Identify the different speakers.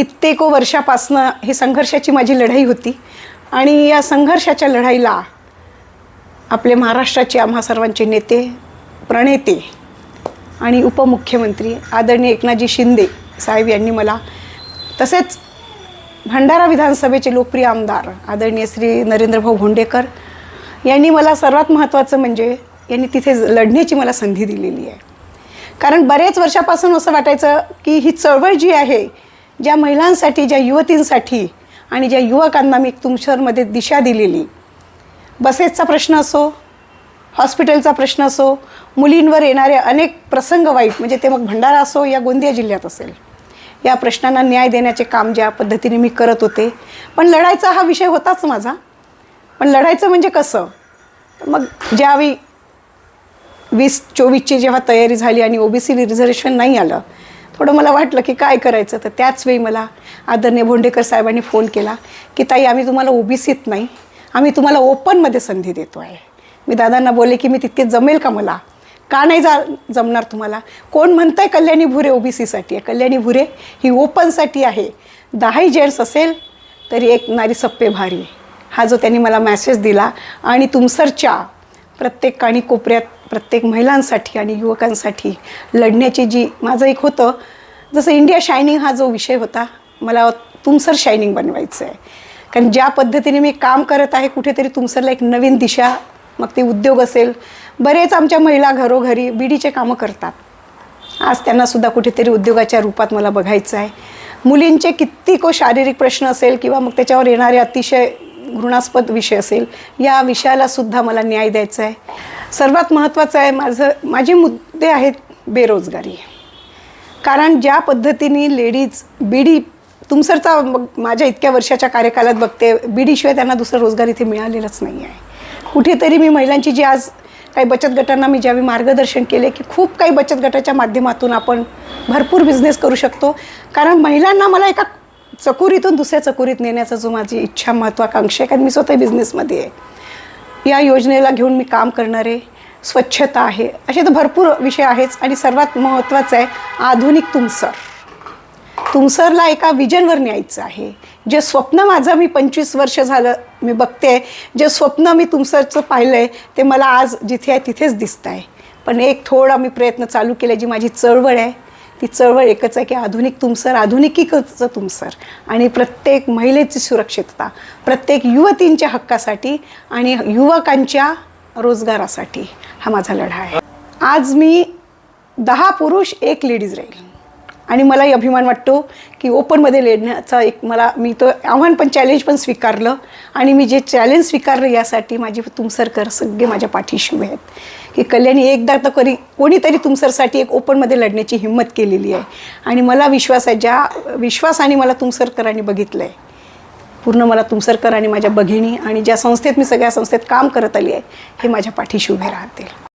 Speaker 1: कित्येको वर्षापासनं ही संघर्षाची माझी लढाई होती. आणि या संघर्षाच्या लढाईला आपले महाराष्ट्राचे आम्हा सर्वांचे नेते प्रणेते आणि उपमुख्यमंत्री आदरणीय एकनाथजी शिंदे साहेब यांनी मला तसेच भंडारा विधानसभेचे लोकप्रिय आमदार आदरणीय श्री नरेंद्रभाऊ भोंडेकर यांनी मला सर्वात महत्त्वाचं म्हणजे यांनी तिथे लढण्याची मला संधी दिलेली आहे. कारण बरेच वर्षापासून असं वाटायचं की ही चळवळ जी आहे ज्या महिलांसाठी ज्या युवतींसाठी आणि ज्या युवकांना मी तुमच्यामध्ये दिशा दिलेली. बसेसचा प्रश्न असो हॉस्पिटलचा प्रश्न असो मुलींवर येणारे अनेक प्रसंग वाईट म्हणजे ते मग भंडारा असो या गोंदिया जिल्ह्यात असेल. या प्रश्नांना न्याय देण्याचे काम ज्या पद्धतीने मी करत होते. पण लढायचा हा विषय होताच माझा. पण लढायचं म्हणजे कसं? मग ज्यावेळी वीस चोवीसची जेव्हा तयारी झाली आणि ओबीसी रिझर्वेशन नाही आलं थोडं मला वाटलं की काय करायचं? तर त्याच वेळी मला आदरणीय भोंडेकर साहेबांनी फोन केला की ताई आम्ही तुम्हाला ओबीसीत नाही. आम्ही तुम्हाला ओपनमध्ये संधी देतो आहे. मी दादांना बोले की मी तितके जमेल का मला? का नाही जा जमणार तुम्हाला? कोण म्हणतंय कल्याणी भुरे ओबीसीसाठी आहे? कल्याणी भुरे ही ओपनसाठी आहे. दहाही जेंट्स असेल तरी एक नारी सप्पे भारी हा जो त्यांनी मला मॅसेज दिला आणि तुमसरच्या प्रत्येक काणी कोपऱ्यात प्रत्येक महिलांसाठी आणि युवकांसाठी लढण्याची जी माझं एक होतं जसं इंडिया शायनिंग हा जो विषय होता मला तुमसर शायनिंग बनवायचं आहे. कारण ज्या पद्धतीने मी काम करत आहे कुठेतरी तुमसरला एक नवीन दिशा मग ते उद्योग असेल बरेच आमच्या महिला घरोघरी बीडीचे कामं करतात. आज त्यांनासुद्धा कुठेतरी उद्योगाच्या रूपात मला बघायचं आहे. मुलींचे कित्येको शारीरिक प्रश्न असेल किंवा मग त्याच्यावर येणारे अतिशय घृणास्पद विषय असेल या विषयालासुद्धा मला न्याय द्यायचा आहे. सर्वात महत्त्वाचं आहे माझं माझे मुद्दे आहेत बेरोजगारी. कारण ज्या पद्धतीने लेडीज बीडी तुमसरचा माझ्या इतक्या वर्षाच्या कार्यकालात बघते बीडीशिवाय त्यांना दुसरा रोजगार इथे मिळालेलाच नाही आहे कुठेतरी मी महिलांची जी आज काही बचत गटांना मी ज्यावेळी मार्गदर्शन केले की खूप काही बचत गटाच्या माध्यमातून आपण भरपूर बिझनेस करू शकतो. कारण महिलांना मला एका चकोरीतून दुसऱ्या चकोरीत नेण्याचा जो माझी इच्छा महत्त्वाकांक्षा आहे कारण मी स्वतः बिझनेसमध्ये आहे. या योजनेला घेऊन मी काम करणारे स्वच्छता आहे. असे तर भरपूर विषय आहेच आणि सर्वात महत्त्वाचं आहे आधुनिक तुमसर. तुमसरला एका विजनवर न्यायचं आहे. जे स्वप्न माझं मी पंचवीस वर्ष झालं मी बघते जे स्वप्न मी तुमसरचं पाहिलं आहे ते मला आज जिथे आहे तिथेच दिसतं आहे पण एक थोडा मी प्रयत्न चालू केला जी माझी चळवळ आहे ती चळवळ एकच आहे की आधुनिक तुमसर आधुनिकीकचं तुमसर. आणि प्रत्येक महिलेची सुरक्षितता प्रत्येक युवतींच्या हक्कासाठी आणि युवकांच्या रोजगारासाठी हा माझा लढा आहे. आज मी दहा पुरुष एक लेडीज राहील. आणि मलाही अभिमान वाटतो की ओपनमध्ये लढण्याचा एक मला मी तो आव्हान पण चॅलेंज पण स्वीकारलं. आणि मी जे चॅलेंज स्वीकारलं यासाठी माझी तुमसरकर सगळे माझ्या पाठीशी उभे आहेत. की कल्याणी एकदा तर करी कोणीतरी तुमसरसाठी एक ओपनमध्ये लढण्याची हिंमत केलेली आहे. आणि मला विश्वास आहे ज्या विश्वासाने मला तुमसरकरांनी बघितलं आहे पूर्ण मला तुमसरकर आणि माझ्या भगिनी आणि ज्या संस्थेत मी सगळ्या संस्थेत काम करत आली आहे हे माझ्या पाठीशी उभे राहतील.